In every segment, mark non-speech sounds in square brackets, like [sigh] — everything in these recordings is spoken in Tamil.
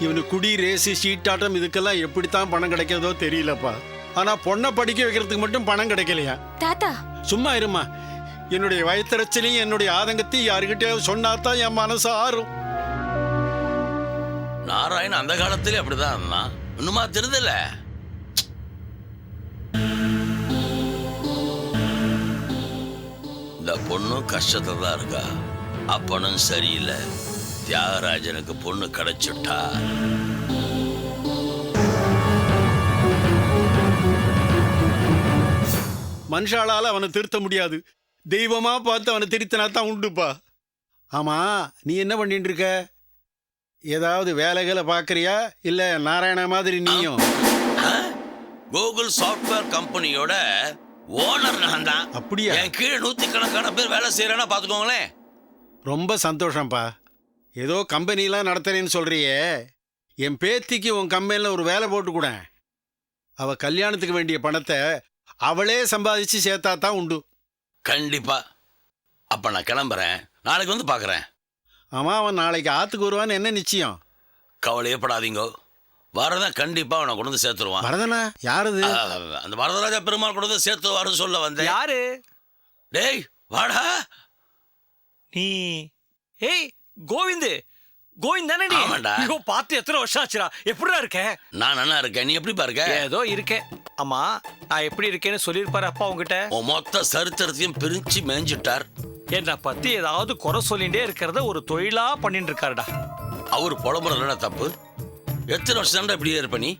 இவனுக்கு குடி ரேஸு சீட்டாட்டம் இதுக்கெல்லாம் எப்படித்தான் பணம் கிடைக்கிறதோ தெரியலப்பா. ஆனா பொண்ணை படிக்க வைக்கிறதுக்கு மட்டும் பணம் கிடைக்கலையா? தாத்தா. சும்மா இருமா. என்னுடைய வயத்திரச்சலையும் என்னுடைய ஆதங்கத்தையும் யாருக்கிட்டயாவது சொன்னாதான் என் மனசு ஆறும். நாராயணன் அந்த காலத்திலே அப்படிதான் இருந்தான். இன்னுமா தெரிதல. இந்த பொண்ணும் கஷ்டத்துல தான் இருக்கா. அப்பனும் சரியில்லை. தியாகராஜனுக்கு பொண்ணு கிடைச்சுட்டா. மனுஷாலால அவனை திருத்த முடியாது. தெய்வமா பார்த்து அவனை திருத்தினா தான் உண்டுப்பா. ஆமா நீ என்ன பண்ணிட்டு இருக்க ஏதாவது வேலைகளை பார்க்கறியா? இல்ல நாராயண மாதிரி நீயும்? கூகுள் சாஃப்ட்வேர் கம்பெனியோட ஓனர் நான் தான். அப்படியா? என் கீழே நூத்திக்கணக்கான பேர் வேலை செய்யறேன்னா பாத்துக்கோங்களேன் ரொம்ப சந்தோஷம்ப்பா. ஏதோ கம்பெனிலாம் நடத்துறேன்னு சொல்றியே. என் பேத்திக்கு உன் கம்பெனியில் ஒரு வேலை போட்டு கூட. அவ கல்யாணத்துக்கு வேண்டிய பணத்தை அவளே சம்பாதிச்சு சேர்த்தா தான் உண்டு. கண்டிப்பா. அப்ப நான் கிளம்புறேன். நாளைக்கு வந்து பாக்குறேன். ஆமா அவன் நாளைக்கு ஆத்துக்கு வருவான்னு என்ன நிச்சயம்? கவலையே படாதீங்க வரதான் கண்டிப்பா அவனை கொண்டு வந்து சேர்த்துருவான். வரதனா? யாருது? அந்த வரதராஜா பெருமாள் கொண்டு வந்து சேர்த்துவாருன்னு சொல்ல வந்தேன். யாரு? டேய் வாடா. நீ ஏய் கோவிந்து கோவிந்த் தானே நீ ஆமாண்டா. ஐயோ பார்த்து எத்தனை வருஷம் ஆச்சுடா. எப்படிடா இருக்க? நான் நல்லா இருக்கேன். நீ எப்படி பாருக்க ஏதோ இருக்கேன் அம்மா நான் எப்படி இருக்கேன்னு சொல்லியிருப்பாரு அப்பா உங்ககிட்ட உன் மொத்த சரித்திரத்தையும் பிரிச்சு மேய்ஞ்சிட்டார். என்னை பத்தி ஏதாவது குறை சொல்லிட்டே இருக்கிறத ஒரு தொழிலா பண்ணிட்டு இருக்காருடா அவர் புலம்புறதுல தப்பு. எத்தனை வருஷம் தாண்டா இப்படியே இருப்ப நீ?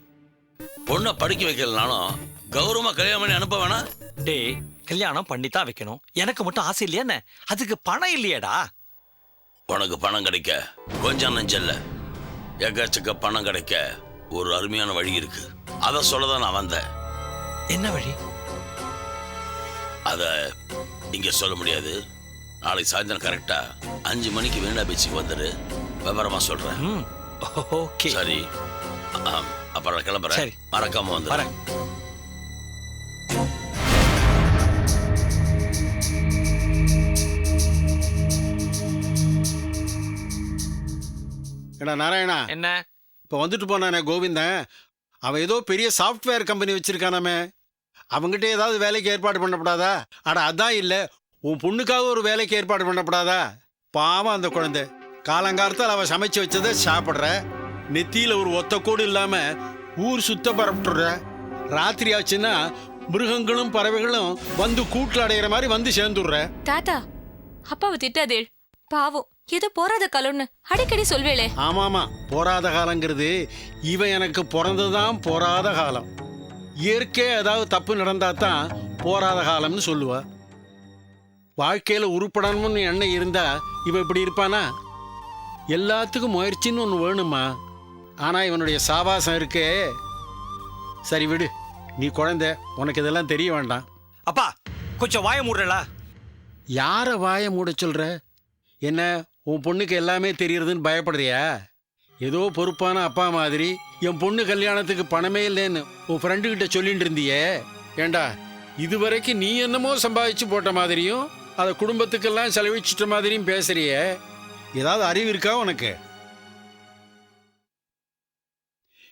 பொண்ணை படிக்க வைக்கலனாலும் கௌரவமா கல்யாணம் பண்ணி அனுப்ப வேணாம். டேய் கல்யாணம் பண்ணி தான் வைக்கணும். எனக்கு மட்டும் ஆசை இல்லையா என்ன? அதுக்கு பணம் இல்லையேடா. உனக்கு பணம் கிடைக்க. கொஞ்சம் நெஞ்சல்ல எக்கச்சக்க பணம் கிடைக்க ஒரு அருமையான வழி இருக்கு. அதை சொல்ல தான் நான் வந்தேன். என்ன வழி? அதை இங்க சொல்ல முடியாது. நாளைக்கு சாயந்தரம் கரெக்டா அஞ்சு மணிக்கு வீணா பீச்சுக்கு வந்துடு விவரமா சொல்றேன். ம். ஓகே. சரி. அப்புறம் கிளம்புறேன். மறக்காம வந்து வரேன். ஏடா நாராயணா. என்ன? இப்போ வந்துட்டு போனானே கோவிந்தன். அவன் ஏதோ பெரிய சாஃப்ட்வேர் கம்பெனி வச்சிருக்கானாமே. அவங்ககிட்ட ஏதாவது வேலைக்கு ஏற்பாடு பண்ணப்படாதா? அட அதான் இல்லை. உன் பொண்ணுக்காக ஒரு வேலைக்கு ஏற்பாடு பண்ணப்படாதா? பாவம் அந்த குழந்தை. காலங்காலத்தால் அவள் சமைச்சு வச்சதை சாப்பிட்ற. நெத்தியில் ஒரு ஒத்த கோடு இல்லாமல் ஊர் சுத்த பரப்பிட்டுற ராத்திரி ஆச்சுன்னா மிருகங்களும் பறவைகளும் வந்து கூட்டில் அடையிற மாதிரி வந்து சேர்ந்துடுற. தாத்தா அப்பாவை திட்டாதே பாவம். ஏதோ போறாத காலம்னு அடிக்கடி சொல்வேளே. ஆமாமா போராத காலங்கிறது இவன் எனக்கு பிறந்ததுதான் போராத காலம். இயற்கை ஏதாவது தப்பு நடந்தா தான் போராத காலம்னு சொல்லுவா. வாழ்க்கையில உருப்படணும்னு எண்ணம் இருந்தா இவன் இப்படி இருப்பானா? எல்லாத்துக்கும் முயற்சின்னு ஒன்று வேணுமா? ஆனா இவனுடைய சாவாசம் இருக்கே. சரி விடு நீ குழந்தை உனக்கு இதெல்லாம் தெரிய வேண்டாம். அப்பா கொஞ்சம் வாய மூடுறலா யாரை வாயை மூட சொல்ற? என்ன உன் பொண்ணுக்கு எல்லாமே தெரியறதுன்னு பயப்படுறியா? ஏதோ பொறுப்பான அப்பா மாதிரி என் பொண்ணு கல்யாணத்துக்கு பணமே இல்லைன்னு உன் ஃப்ரெண்டு கிட்ட சொல்லிட்டு இருந்தியே. ஏண்டா இதுவரைக்கும் நீ என்னமோ சம்பாதிச்சு போட்ட மாதிரியும் அதை குடும்பத்துக்கெல்லாம் செலவிச்சிட்ட மாதிரியும் பேசுறியே. ஏதாவது அறிவு இருக்கா உனக்கு?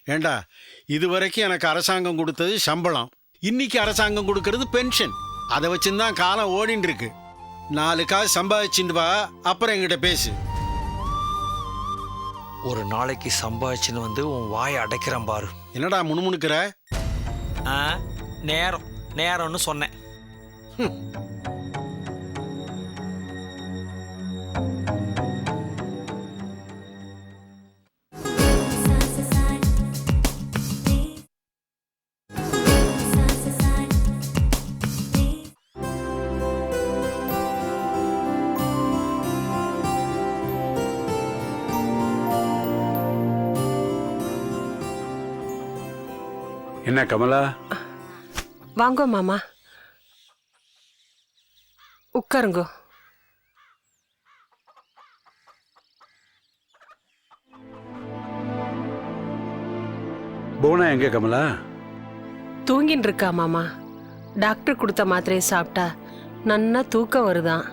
ஏண்டா இதுவரைக்கும் எனக்கு அரசாங்கம் கொடுத்தது சம்பளம். இன்னைக்கு அரசாங்கம் கொடுக்கறது பென்ஷன் அதை வச்சுதான் காலம் ஓடின்னு இருக்கு நாலு காசு சம்பாதிச்சுட்டு வா அப்புறம் என்கிட்ட பேசு. ஒரு நாளைக்கு சம்பாதிச்சுன்னு வந்து உன் வாயை அடைக்கிறேன் பாரு. என்னடா முணுமுணுக்கிற? ஆ நேரம் நேரம்னு சொன்னேன். என்ன கமலா? வாங்கோ மாமா. உட்காருங்கோ. போனா எங்க கமலா? தூங்கின்னு இருக்கா மாமா. டாக்டர் கொடுத்த மாத்திரையை சாப்பிட்டா நன்னா தூக்கம் வருதாம்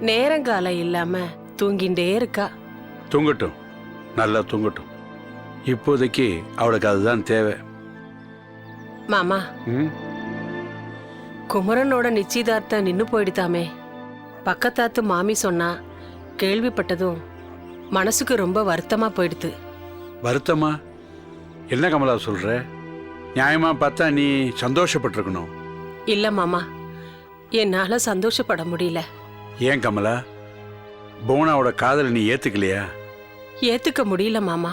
நேரங்காலம் இல்லாம தூங்கிண்டே இருக்கா. தூங்கட்டும். நல்லா தூங்கட்டும். இப்போதைக்கு அவளுக்கு அதுதான் தேவை. மாமா. குமரனோட நிச்சயதார்த்தம் நின்னு போயிடுதாமே. பக்கத்தாத்து மாமி சொன்னா கேள்விப்பட்டதும் மனசுக்கு ரொம்ப வருத்தமா போயிடுது. வருத்தமா? என்ன கமலா சொல்ற? நியாயமா பார்த்தா நீ சந்தோஷப்பட்டிருக்கணும். இல்ல மாமா. என்னால சந்தோஷப்பட முடியல. ஏன் கமலா? புவனாவோட காதலை நீ ஏத்துக்கலையா? ஏத்துக்க முடியல மாமா.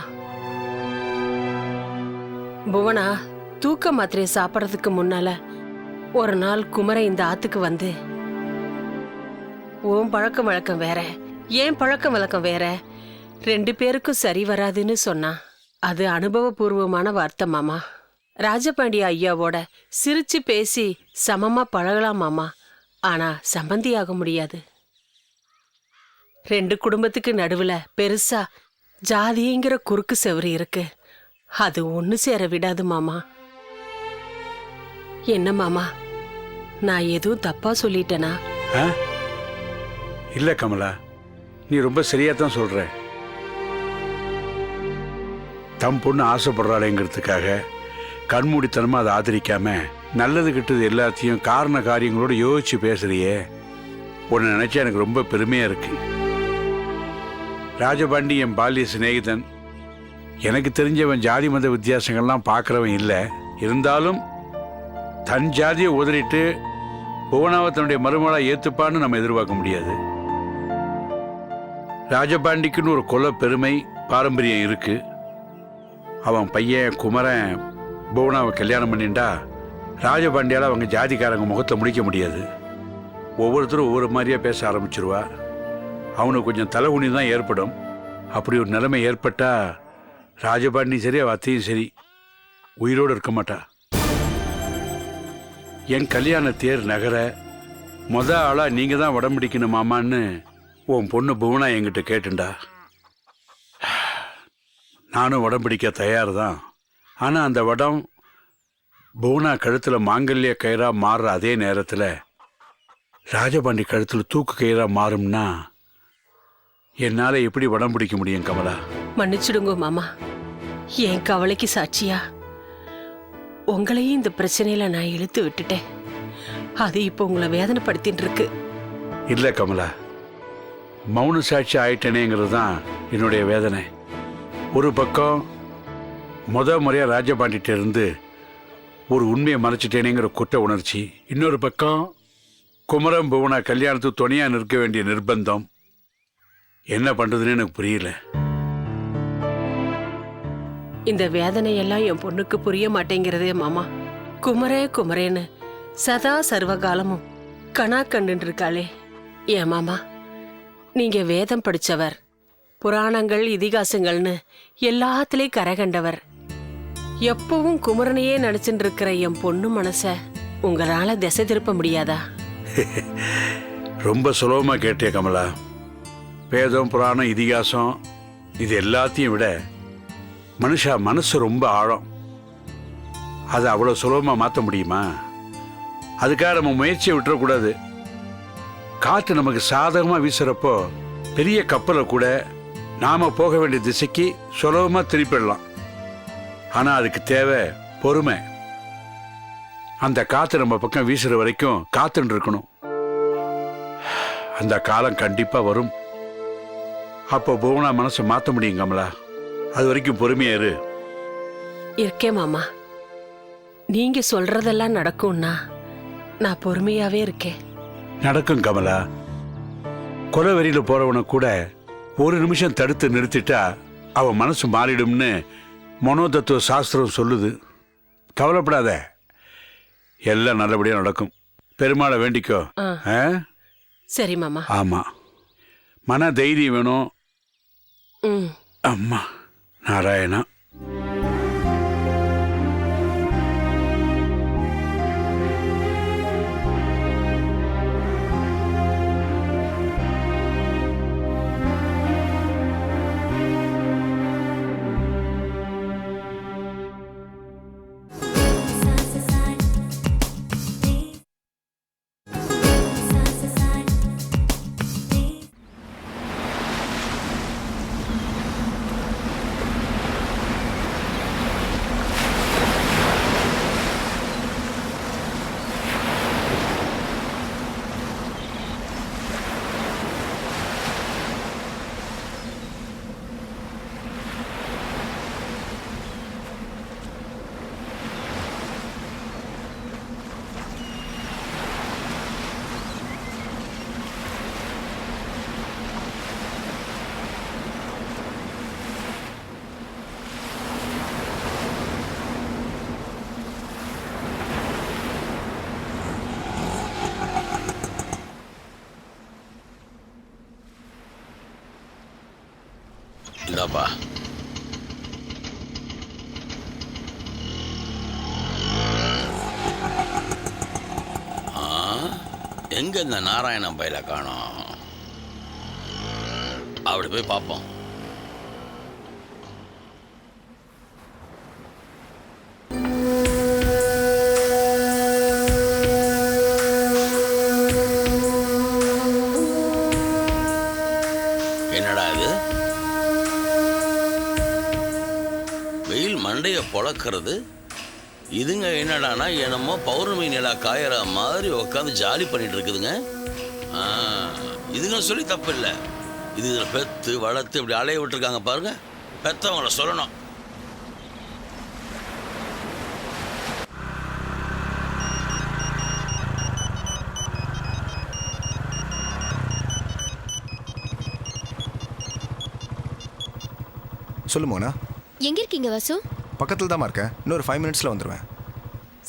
புவனா தூக்க மாத்திரையை சாப்பிட்றதுக்கு முன்னால ஒரு நாள் குமரன் இந்த ஆத்துக்கு வந்து உன் பழக்கம் வழக்கம் வேற ஏன் பழக்கம் வழக்கம் வேற? ரெண்டு பேருக்கும் சரி வராதுன்னு சொன்னான் அது அனுபவபூர்வமான வார்த்தை மாமா. ராஜபாண்டி ஐயாவோட சிரிச்சு பேசி சமமா பழகலாம் மாமா. ஆனா சம்பந்தியாக முடியாது. ரெண்டு குடும்பத்துக்கு நடுவுல பெருசா ஜாதிங்கிற குறுக்கு செவரு இருக்கு. அது ஒன்று சேர விடாது மாமா. என்ன மாமா? நான் எதுவும் தப்பா சொல்லிட்டேனா? ஆ? இல்ல கமலா. நீ ரொம்ப சரியா தான் சொல்ற. தம் பொண்ணு ஆசைப்படுறாளேங்கிறதுக்காக கண்மூடித்தனமா அதை ஆதரிக்காம நல்லது கெட்டது எல்லாத்தையும் காரண காரியங்களோட யோசிச்சு பேசுறியே. உன்னை நினைச்சா எனக்கு ரொம்ப பெருமையா இருக்கு. ராஜபாண்டி என் பாலிய சிநேகிதன். எனக்கு தெரிஞ்சவன் ஜாதி மத வித்தியாசங்கள்லாம் பார்க்குறவன் இல்லை. இருந்தாலும் தன் ஜாதியை உதறிட்டு புவனாவை தன்னுடைய மருமகளாக ஏற்றுப்பான்னு நம்ம எதிர்பார்க்க முடியாது. ராஜபாண்டிக்குன்னு ஒரு கொல பெருமை பாரம்பரியம் இருக்கு. அவன் பையன் குமரன் புவனாவை கல்யாணம் பண்ணிண்டா ராஜபாண்டியால் அவங்க ஜாதிக்காரங்க முகத்தை முடிக்க முடியாது. ஒவ்வொருத்தரும் ஒவ்வொரு மாதிரியாக பேச ஆரம்பிச்சிருவா. அவனுக்கு கொஞ்சம் தலைகுனி தான் ஏற்படும். அப்படி ஒரு நிலைமை ஏற்பட்டால் ராஜபாண்டி சரி அவள் அத்தையும் சரி உயிரோடு இருக்க மாட்டா. என் கல்யாண தேர் நகர மொத ஆளா நீங்க தான் உடம்பிடிக்கணும் மாமான்னு உன் பொண்ணு புவனா என்கிட்ட கேட்டுண்டா. நானும் உடம்பிடிக்க தயார் தான் ஆனால் அந்த வடம் புவனா கழுத்தில் மாங்கல்ய கயிறாக மாறுற அதே நேரத்தில் ராஜபாண்டி கழுத்தில் தூக்கு கயிறாக மாறும்னா என்னால் எப்படி வடம் பிடிக்க முடியும் கமலா? மன்னிச்சிடுங்க மாமா. என் கவலைக்கு சாட்சியா? உங்களையும் இந்த பிரச்சனையில நான் இழுத்து விட்டுட்டேன். அது இப்போ உங்களை வேதனைப்படுத்திட்டு இருக்கு இல்ல கமலா. மௌன சாட்சி ஆயிட்டேனேங்கிறது தான் என்னுடைய வேதனை. ஒரு பக்கம் முத முறையாக ராஜபாண்டிகிட்ட இருந்து ஒரு உண்மையை மறைச்சிட்டேனேங்கிற குற்ற உணர்ச்சி இன்னொரு பக்கம் குமரம் புவனா கல்யாணத்துக்கு துணையாக நிற்க வேண்டிய நிர்பந்தம். என்ன பண்ணுறதுன்னு எனக்கு புரியல. இந்த வேதனையெல்லாம் என் பொண்ணுக்கு புரிய மாட்டேங்கிறதே மாமா. குமரே குமரேன்னு சதா சர்வகாலமும் கணா கண்டுன்னு இருக்காளே ஏன் மாமா நீங்க வேதம் படிச்சவர் புராணங்கள் இதிகாசங்கள்னு எல்லாத்துலேயும் கரை கண்டவர். எப்பவும் குமரனையே நினைச்சுட்டு இருக்கிற என் பொண்ணு மனச உங்களால திசை திருப்ப முடியாதா? [laughs] ரொம்ப சுலபமா கேட்டே கமலா. வேதம் புராணம் இதிகாசம் இது எல்லாத்தையும் விட மனுஷா மனசு ரொம்ப ஆழம். அதை அவ்வளோ சுலபமாக மாற்ற முடியுமா? அதுக்காக நம்ம முயற்சியை விட்டுறக்கூடாது. காற்று நமக்கு சாதகமாக வீசுகிறப்போ பெரிய கப்பலை கூட நாம் போக வேண்டிய திசைக்கு சுலபமாக திருப்பிடலாம். ஆனால் அதுக்கு தேவை பொறுமை. அந்த காற்று நம்ம பக்கம் வீசுகிற வரைக்கும் காத்துன்னு இருக்கணும். அந்த காலம் கண்டிப்பாக வரும். அப்போ புவனா மனசை மாற்ற முடியும் கமலா அது வரைக்கும் பொறுமையா இரு. இருக்கேன் மாமா. நீங்க சொல்றதெல்லாம் நடக்கும்னா நான் பொறுமையாவே இருக்கேன். நடக்கும் கமலா. கொலை வெறியில போறவனை கூட ஒரு நிமிஷம் தடுத்து நிறுத்திட்டா அவன் மனசு மாறிடும்னு மனோதத்துவ சாஸ்திரம் சொல்லுது. கவலைப்படாத. எல்லாம் நல்லபடியா நடக்கும். பெருமாளை வேண்டிக்கோ? சரி மாமா. ஆமா. மன தைரியம் வேணும். ம். அம்மா எங்க இந்த நாராயணன் பயில காணும்? அப்படி போய் பார்ப்போம் என்னடா இது? வெயில் மண்டையை பொளக்கிறது? இதுங்க என்னடானா என்னமோ பௌர்ணமி நிலா காயற மாதிரி உட்காந்து ஜாலி பண்ணிட்டு இருக்குதுங்க இதுங்க சொல்லி தப்பு இல்லை இது இதுல பெத்து வளர்த்து இப்படி அலைய விட்டுருக்காங்க பாருங்க. பெத்தவங்கள சொல்லணும். சொல்லு மோனா. எங்க இருக்கீங்க வாசு? பக்கத்தில் தான் இருக்கேன் இன்னொரு ஃபைவ் மினிட்ஸில் வந்துடுவேன்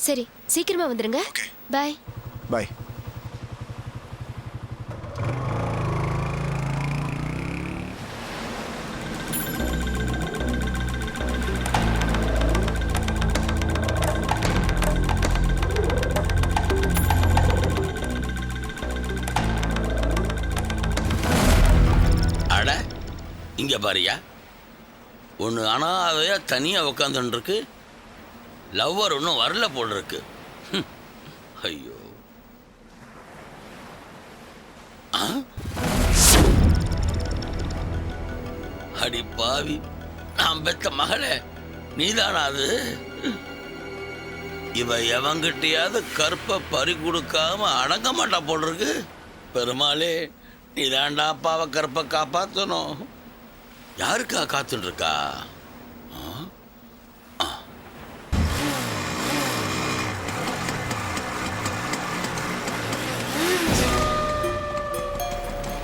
சரி சீக்கிரமா வந்துருங்க. பாய் பாய் அட இங்க பாரியா. ஒன்று அனாதையாக தனியாக உக்காந்துருக்கு லவ்வர் ஒன்றும் வரல போல் இருக்கு ஐயோ. அடி பாவி. நான் பெத்த மகளே. நீதானா அது? இவ எவங்கிட்டையாவது கற்பை பறி கொடுக்காம அடங்க மாட்டா போல் இருக்கு பெருமாளே நீதாண்டா அப்பாவை கற்பை காப்பாற்றணும் யாருக்கா காத்துட்டு இருக்கா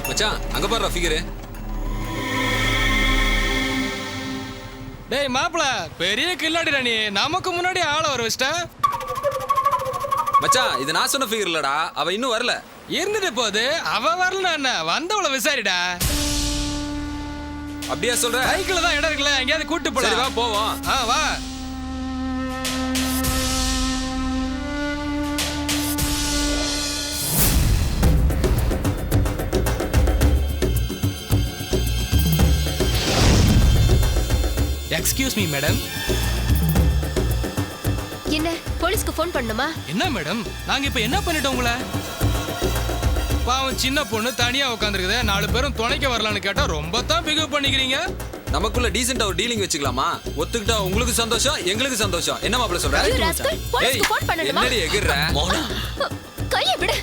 மச்சான் அங்க பாரு ஃபிகரு டேய் மாப்பிள பெரிய கில்லாடிடா நீ. நமக்கு முன்னாடி ஆள வர வச்சிட்ட. மச்சான் இது நான் சொன்ன ஃபிகர் இல்லடா. அவ இன்னும் வரல. இருந்துட்டு போகுது. அவ வரல என்ன? வந்தவள விசாரிடா. அப்படியா சொல்ற. பைக்ல தான் இடம் இருக்குல்ல எங்கேயாவது கூட்டு சரி வா போலாம் போவோம். ஆ வா. எக்ஸ்கியூஸ் மீ மேடம் என்ன போலீஸ்க்கு ஃபோன் பண்ணுமா என்ன மேடம் நாங்க இப்ப என்ன பண்ணிட்டோம் உங்களை? பாவம் சின்ன பொண்ணு தனியா உட்காந்துருக்குது நாலு பேரும் துணைக்க வரலான்னு கேட்டா ரொம்ப தான் பிகவ் பண்ணிக்கிறீங்க. நமக்குள்ள டீசெண்டா ஒரு டீலிங் வச்சுக்கலாமா? ஒத்துக்கிட்டா உங்களுக்கு சந்தோஷம் எங்களுக்கு சந்தோஷம். என்ன மாப்பிள்ள சொல்ற? பண்ணணுமா? என்னடி எகிர்ற? மோனா. கையை விடு.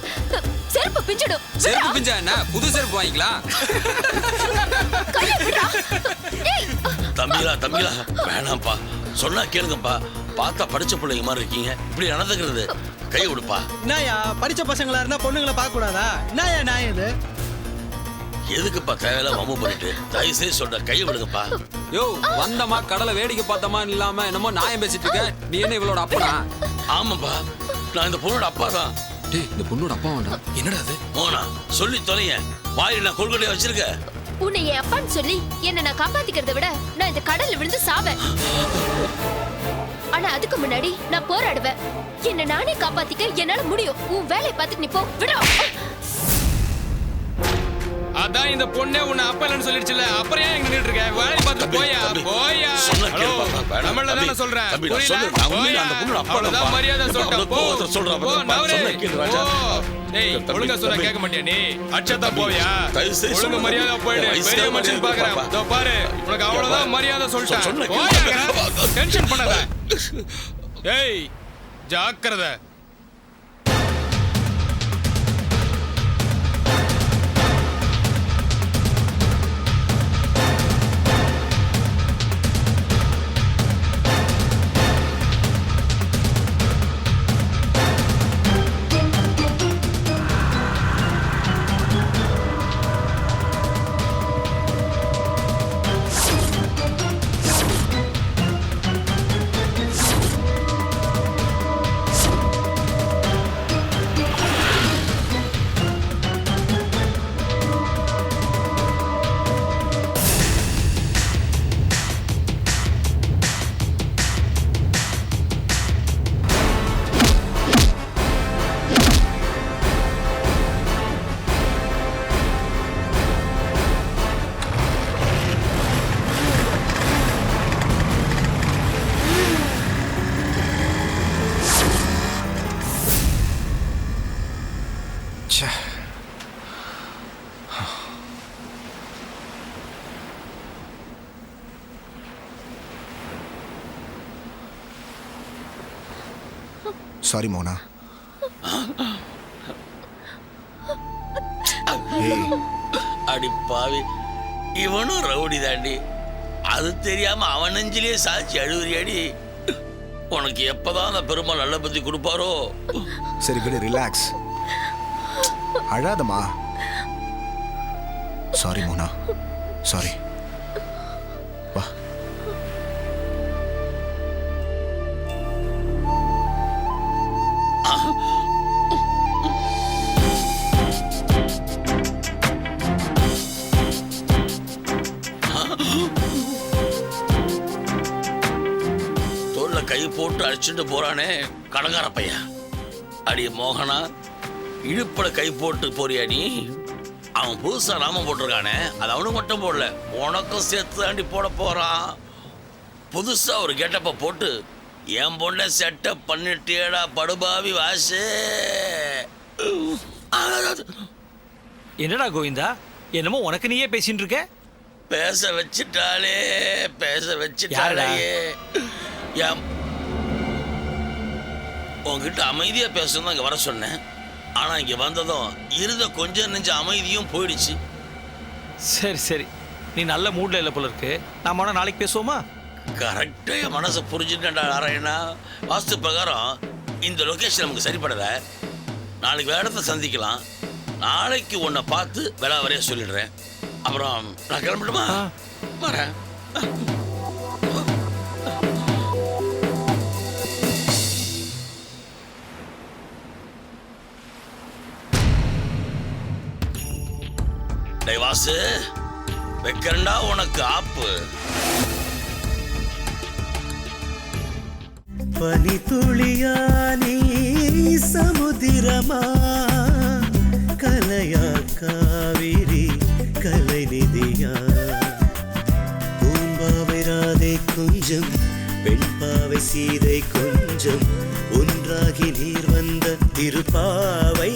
செருப்பு பிஞ்சிடும் செருப்பு பிஞ்சா என்ன? புது செருப்பு வாங்கிக்கலாம். கையை விடுடா. ஏய், தம்பிகளா தம்பிகளா வேணாம்ப்பா. சொன்னா கேளுங்கப்பா. பார்த்தா படிச்ச பிள்ளைங்க மாதிரி இருக்கீங்க. இப்படி நடந்துக்கிறது. கை கொடுப்பா. என்னயா படிச்ச பசங்களா இருந்தா பொண்ணுங்களை பார்க்க கூடாதா என்னயா நியாயம் இது? எதுக்குப்பா தேவையில்ல வம்பு பண்ணிட்டு? தயவு செய்து சொல்ற கையை விடுங்கப்பா. யோ வந்தமா கடலை வேடிக்கை பார்த்தமா இல்லாம என்னமோ நியாயம் பேசிட்டு இருக்க? நீ என்ன இவளோட அப்பனா? ஆமாப்பா. நான் இந்த பொண்ணோட அப்பா தான். டேய் இந்த பொண்ணோட அப்பா வேண்டாம். என்னடா அது மோனா சொல்லி தொலைங்க. வாயில் நான் கொள்கடையா வச்சிருக்க உன்னை என் அப்பான்னு சொல்லி என்ன நான் காப்பாத்திக்கிறத விட நான் இந்த கடல்ல விழுந்து சாவேன். ஆனா அதுக்கு முன்னாடி நான் போராடுவேன். என்ன நானே காப்பாத்திக்க என்னால முடியும். உன் வேலையை பார்த்துட்டு நீ போ. விடா. அதான் இந்த பொண்ணே உன்னை அப்பா இல்லைன்னு சொல்லிடுச்சுல. அப்புறம் ஏன் இங்க நின்னுட்டு இருக்க? வேலையை பார்த்து போயா? போயா? தமிழ்ல தானே சொல்றேன். புரியல? சொல்றேன். அந்த பொண்ணோட அப்பா. மரியாதை அவ்வளவு போ சொல்றேன், டேய் ஒழுங்கா. கேட்க மாட்டியா? நீ அச்சத்தா செய்து ஒழுங்கு. மரியாதை போயிடு. பெரிய மனுஷன் பாக்குறேன். இதோ பாரு உனக்கு அவ்வளவுதான் மரியாதை சொல்லிட்டேன். டென்ஷன் [laughs] பண்ணாத. ஏய் ஜாக்கிரதை. சாரி மோனா அடி பாவி. இவனும் ரவுடி தாண்டி. அது தெரியாம அவன் நெஞ்சிலே சாட்சி அழுவுறியாடி உனக்கு எப்பதான் அந்த பெருமாள் நல்ல பத்தி கொடுப்பாரோ? சரி விடு ரிலாக்ஸ் அழாதம்மா. சாரி மோனா சாரி அடிச்சுட்டு போறானே கடங்கார பையன். அடி மோகனா இடுப்புல கை போட்டு போறியா நீ? அவன் புதுசா நாமம் போட்டிருக்கானே அது அவனுக்கு மட்டும் போடல உனக்கும் சேர்த்து தாண்டி போட போறான். புதுசா ஒரு கெட்டப்ப போட்டு என் பொண்ணை செட்டப் பண்ணிட்டேடா படுபாவி வாசு. என்னடா கோவிந்தா? என்னமோ உனக்கு நீயே பேசிட்டு இருக்க? பேச வச்சிட்டாளே பேச வச்சிட்டாளே. என் உன்கிட்ட அமைதியா பேசணும் இங்க வர சொன்னேன். ஆனா இங்க வந்ததும் இருந்த கொஞ்சம் நெஞ்ச அமைதியும் போயிடுச்சு. சரி சரி. நீ நல்ல மூட்ல இல்லை போல இருக்கு. நாம வேணா நாளைக்கு பேசுவோமா? கரெக்டா என் மனசை புரிஞ்சுட்டேன்டா நாராயணா. வாஸ்து பிரகாரம் இந்த லொகேஷன் நமக்கு சரிப்படல. நாளைக்கு வேற இடத்த சந்திக்கலாம். நாளைக்கு உன்னை பார்த்து விலை வரைய சொல்லிடுறேன். அப்புறம் நான் கிளம்பட்டுமா? வரேன். பாசு வைக்கிறண்டா உனக்கு ஆப்பு. பனி துளியா நீ சமுதிரமா? கலையா காவிரி கலை நிதியா? பூம்பாவை ராதை கொஞ்சம் பெண்பாவை சீதை கொஞ்சம் ஒன்றாகி நீர் வந்த திருப்பாவை